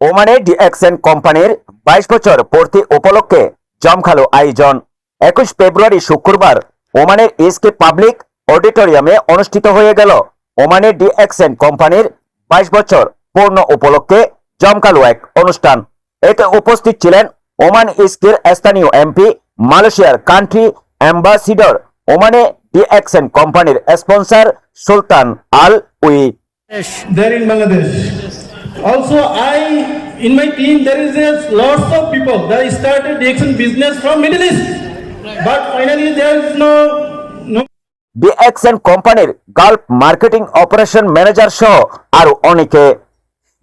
ওমানে ডিএক্সএন কোম্পানির বাইশ বছর পূর্তি উপলক্ষে জমখালো আয়োজন। একুশ ফেব্রুয়ারি শুক্রবার ওমানের ইসকে পাবলিক অডিটোরিয়ামে অনুষ্ঠিত হয়ে গেল ওমানের ডিএক্সএন কোম্পানির বাইশ বছর পূর্ণ উপলক্ষে জমকালো এক অনুষ্ঠান। এতে উপস্থিত ছিলেন ওমান ইস্কের স্থানীয় এমপি, মালয়েশিয়ার কান্ট্রি অ্যাম্বাসিডর, ওমানে ডিএক্সএন কোম্পানির স্পন্সর সুলতান আল উই Bangladesh. Also, I, in my team, there is a lots of people. That started Dixon business from Middle East. But finally, there is no, DXN কোম্পানির Gulf marketing operation manager সহ আরও অনেকে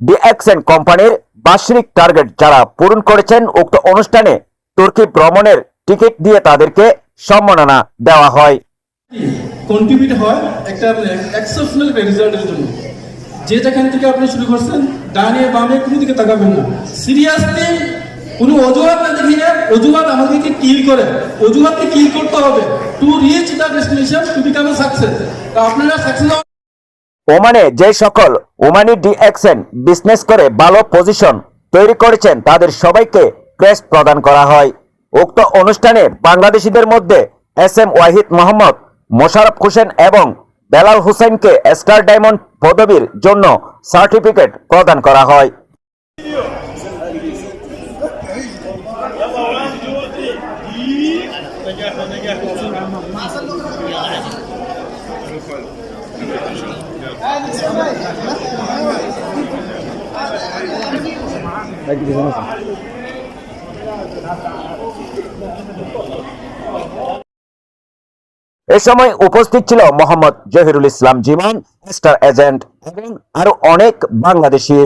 DXN কোম্পানির বার্ষিক target যারা পূরণ করেছেন উক্ত অনুষ্ঠানে তুর্কি ভ্রমণের টিকিট দিয়ে তাদেরকে সম্মাননা দেওয়া হয়। কন্ট্রিবিউট হয় একটা এক্সেপশনাল রেজাল্টের জন্য। যে যেখান থেকে আপনি শুরু করছেন, ডানে বামে কোনো দিকে তাকাবেন না। সিরিয়াসলি কোনো অজুহাত না দেখিয়ে অজুহাত আমাদেরকে কিল করে। অজুহাতকে কিল করতে হবে। To reach the destination to become a success তো আপনারা সাকসেস ওমানে যে সকল ওমানি ডিএক্সএন বিজনেস করে ভালো পজিশন তৈরি করেছেন, তাদের সবাইকে ক্রেস্ট প্রদান করা হয়। উক্ত অনুষ্ঠানে বাংলাদেশিদের মধ্যে এস এম ওয়াহিদ মোহাম্মদ, মোশারফ হোসেন এবং বেলাল হোসেনকে স্টার ডায়মন্ড পদবীর জন্য সার্টিফিকেট প্রদান করা হয়। এ সময় উপস্থিত ছিল মোহাম্মদ জহিরুল ইসলাম জিমান স্টার এজেন্ট এবং আরও অনেক Bangladeshi.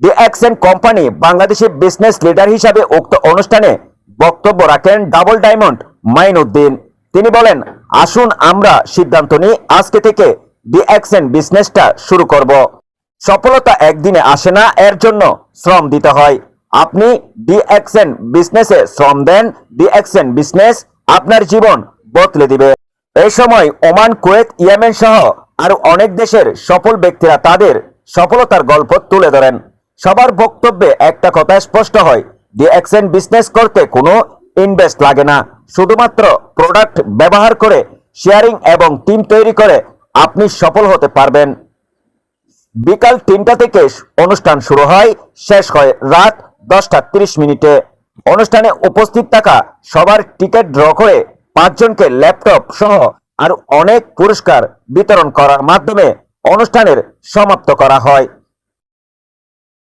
The accent company Bangladeshi business leader হিসাবে উক্ত অনুষ্ঠানে বক্তব্য রাখেন ডাবল ডায়মন্ড মাইনুদ্দিন তিনি বলেন, আসুন আমরা সিদ্ধান্ত নিই, আজকে থেকে দি অ্যাকসেন্ট বিজনেসটা শুরু করব। সফলতা একদিনে আসে না, এর জন্য শ্রম দিতে হয়। আপনি ডি অ্যাকসেন বিজনেসে শ্রম দেন ডি অ্যাকসেন বিজনেস আপনার জীবন বদলে দিবে। এই সময় ওমান, কুয়েত, ইয়েমেন সহ আরও অনেক দেশের সফল ব্যক্তিরা তাদের সফলতার গল্প তুলে ধরেন। সবার বক্তব্যে একটা কথা স্পষ্ট হয় ডি অ্যাকসেন বিজনেস করতে কোনো ইনভেস্ট লাগে না। শুধুমাত্র প্রোডাক্ট ব্যবহার করে, শেয়ারিং এবং টিম তৈরি করে আপনি সফল হতে পারবেন। বিকাল তিনটা থেকে অনুষ্ঠান শুরু হয়, শেষ হয় রাত দশটা তিরিশ মিনিটে। অনুষ্ঠানে উপস্থিত থাকা সবার টিকিট ড্র করে পাঁচজনকে ল্যাপটপ সহ আর অনেক পুরস্কার বিতরণ করার মাধ্যমে অনুষ্ঠানের সমাপ্ত করা হয়।